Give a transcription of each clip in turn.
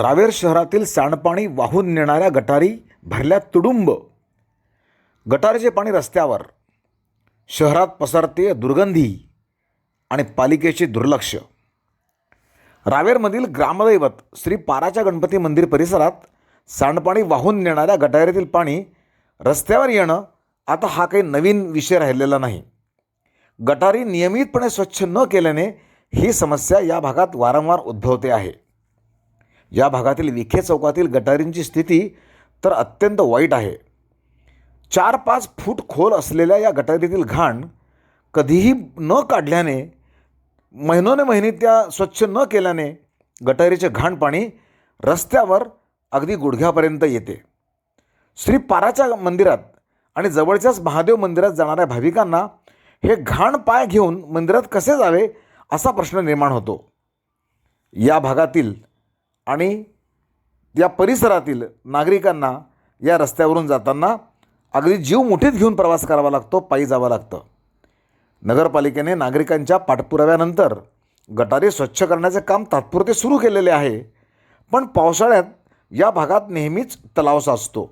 रावेर शहरातील सांडपाणी वाहून नेणाऱ्या गटारी भरल्या तुडुंब. गटारीचे पाणी रस्त्यावर. शहरात पसरते दुर्गंधी आणि पालिकेचे दुर्लक्ष. रावेरमधील ग्रामदैवत श्री पाराच्या गणपती मंदिर परिसरात सांडपाणी वाहून नेणाऱ्या गटारीतील पाणी रस्त्यावर येणं आता हा काही नवीन विषय राहिलेला नाही. गटारी नियमितपणे स्वच्छ न केल्याने ही समस्या या भागात वारंवार उद्भवते आहे. या भागातील विखे चौकातील गटारींची स्थिती तर अत्यंत वाईट आहे. चार पाच फूट खोल असलेल्या या गटारीतील घाण कधीही न काढल्याने महिनोने महिने त्या स्वच्छ न केल्याने गटारीचे घाण पाणी रस्त्यावर अगदी गुडघ्यापर्यंत येते. श्री पाराच्या मंदिरात आणि जवळच्याच महादेव मंदिरात जाणाऱ्या भाविकांना हे घाण पाय घेऊन मंदिरात कसे जावे असा प्रश्न निर्माण होतो. या भागातील आणि या परिसरातील नागरिकांना या रस्त्यावरून जाताना अगदी जीव मुठीत घेऊन प्रवास करावा लागतो पायी जावं लागतं. नगरपालिकेने नागरिकांच्या पाठपुराव्यानंतर गटारे स्वच्छ करण्याचे काम तात्पुरते सुरू केलेले आहे पण पावसाळ्यात या भागात नेहमीच तलाव साचतो.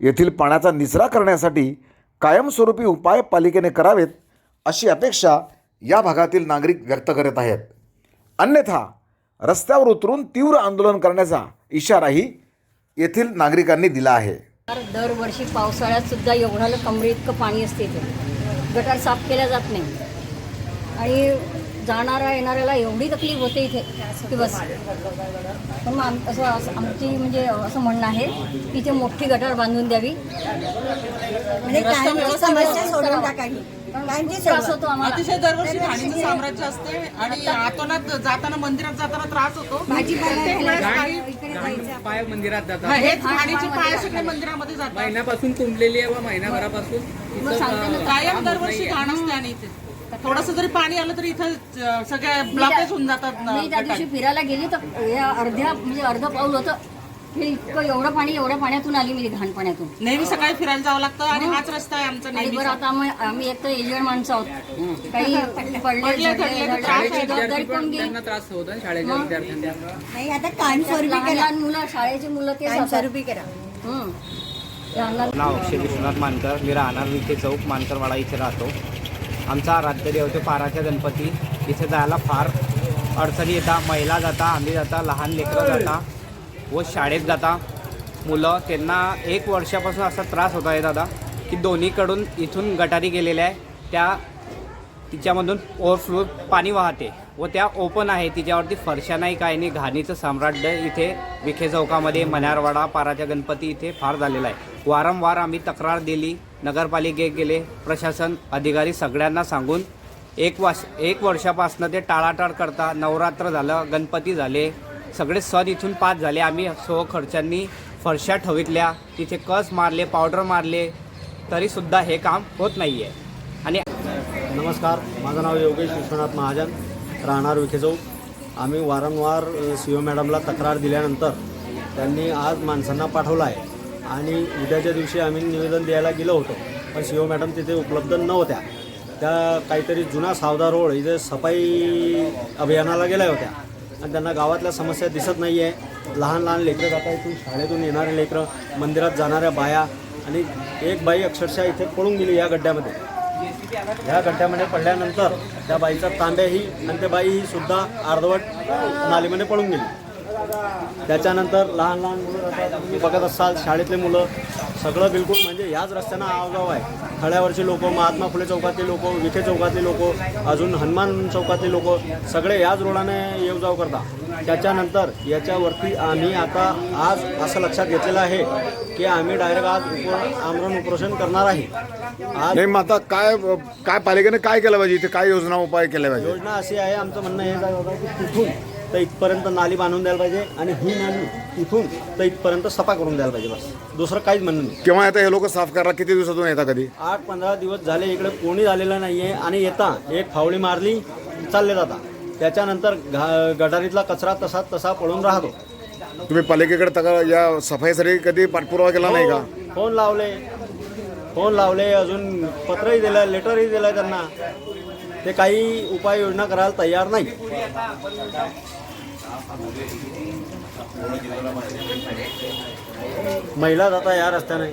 येथील पाण्याचा निचरा करण्यासाठी कायमस्वरूपी उपाय पालिकेने करावेत अशी अपेक्षा या भागातील नागरिक व्यक्त करत आहेत. अन्यथा रस्त्यावर उतरून तीव्र आंदोलन करण्याचा इशाराही येथील नागरिकांनी दिला आहे. तर दरवर्षी पावसाळ्यात सुद्धा एवढ्याला कमरे इतकं पाणी असते ते गटार साफ केल्या जात नाही. आणि जाणाऱ्या येणाऱ्याला एवढी तकलीफ होते इथे की बस. पण मग आम असं असं आमची म्हणजे असं म्हणणं आहे की इथे मोठी गटार बांधून द्यावी. म्हणजे रस्ता कायम व्यवस्था समस्या व्यवस्थित सोडून करावं. टाकावी कायमची त्रास सोडवा. होतो आम्हाला. अतिशय दरवर्षी साम्राज्य असते आणि आतोनात जाताना मंदिरात जाताना त्रास होतो. भाजीपाला प्रत्येक घ्यायला वेळेस जायचं, काही- इकडे जायचं. पाय मंदिरात जातात. हेच खाणीचे पाय सगळे मंदिरामध्ये जातात. महिन्यापासून तुंबलेली आहे व महिनाभरापासून. कायम दरवर्षी. घाण असते आणि इथे. थोडस जरी पाणी आलं तरी इथं अं, सगळे ब्लॉकेज होऊन जातात ना मी त्या दिवशी. फिरायला गेली तर या अर्ध्या म्हणजे अर्ध पाऊल होतं. हे इतकं एवढं पाणी एवढ्या पाण्यातून आली मी घाण पाण्यातून. नेहमी सकाळी फिरायला जावं लागतं आणि हाच रस्ता आहे आमचा आणि नेहमी बरं आता आम्ही आम्ही एक तर एजड माणसं आहोत. काही पडले पडले, झडले, थडले, धडले, त्रास जबाबदारी विद्यार्थी कोण पण घेईल त्यांना त्रास होतो ना शाळेच्या विद्यार्थ्यांना. नाही आता कायमस्वरूपी लहान लहान मुलं शाळेची मुलं ते कायमस्वरूपी करा. हं. लहान लहान नाव अक्षय विश्वनाथ मानकर. मी राहणार विखे चौक मानकरवाडा इथे राहतो. आमचा आराध्य देवते पाराच्या गणपती. इथे जायला फार अडचणी येतात. महिला जाता आम्ही जाता लहान लेकरं जाता व शाळेत जाता. मुलं त्यांना एक वर्षापासून असा त्रास होत आहे दादा की दोन्हीकडून इथून गटारी गेलेल्या आहे. त्या तिच्यामधून ओव्हरफ्लो पाणी वाहते व त्या ओपन आहे. तिच्यावरती फरशा नाही काही नाही. घाणीचं साम्राज्य इथे विखे चौकामध्ये मन्यारवाडा पाराच्या गणपती इथे फार झालेला आहे. वारंवार आम्ही तक्रार दिली. नगरपालिकेत गेले प्रशासन अधिकारी सगळ्यांना सांगून एक वास एक वर्षापासनं ते टाळाटाळ करता नवरात्र झालं गणपती झाले. सगळे सण इथून पास झाले. आम्ही सो खर्चांनी फरशा ठवितल्या. तिथे कस मारले पावडर मारले तरीसुद्धा हे काम होत नाही आहे आणि नमस्कार. माझं नाव योगेश विश्वनाथ महाजन राहणार विखे चौक आम्ही वारंवार सी ओ मॅडमला तक्रार दिल्यानंतर त्यांनी आज माणसांना पाठवलं आहे. आणि उद्याच्या दिवशी आम्ही निवेदन द्यायला गेलो होतो. पण सी ओ मॅडम तिथे उपलब्ध नव्हत्या. त्या काहीतरी जुना सावदा रोड इथे सफाई अभियानाला गेल्या होत्या. आणि त्यांना गावातल्या समस्या दिसत नाही आहे लहान लहान लेकरं जाता इथून शाळेतून येणारे लेकरं मंदिरात जाणाऱ्या बाया. आणि एक बाई अक्षरशः इथे पळून गेली या गड्ड्यामध्ये. या गड्ड्यामध्ये पडल्यानंतर त्या बाईचा तांब्याही आणि त्या बाईही सुद्धा अर्धवट नालीमध्ये पळून गेली. त्याच्यानंतर लहान लहान मुलं. तुम्ही बघत असाल शाळेतले मुलं सगळं बिलकुल म्हणजे याच रस्त्यानं आवजाव आहे. खळ्यावरचे लोक महात्मा फुले चौकातले लोक विखे चौकातले लोक अजून हनुमान चौकातले लोक सगळे याच रोडाने येव जाव करतात. त्याच्यानंतर याच्यावरती आम्ही आता आज असं लक्षात घेतलेलं आहे की आम्ही डायरेक्ट आज उप आमरण उपोषण करणार आहे. आज नाही मग आता काय काय पालिकेने काय केलं पाहिजे? इथे काय योजना उपाय केले पाहिजे? योजना अशी आहे आमचं म्हणणं हे काय होतं की तिथून तर इथपर्यंत नाली बांधून द्यायला पाहिजे आणि ही नाली तिथून तर इथपर्यंत सफा करून द्यायला पाहिजे बस. दुसरं काहीच म्हणणं नाही. केव्हा येतं हे लोक? साफ करा. किती दिवसातून येतात कधी? आठ पंधरा दिवस झाले इकडे. कोणी झालेलं नाही आहे आणि येता. एक फावळी मारली चालले जाता. त्याच्यानंतर घा गटारीतला कचरा तसा तसा पडून राहतो. तुम्ही पालिकेकडे तक्रार या सफाईसाठी कधी पाठपुरावा केला नाही का? फोन लावले. फोन लावले अजून पत्रही दिलं लेटरही दिलं त्यांना. ते काही उपाययोजना करायला तयार नाही. महिला जाता या रस्त्याने.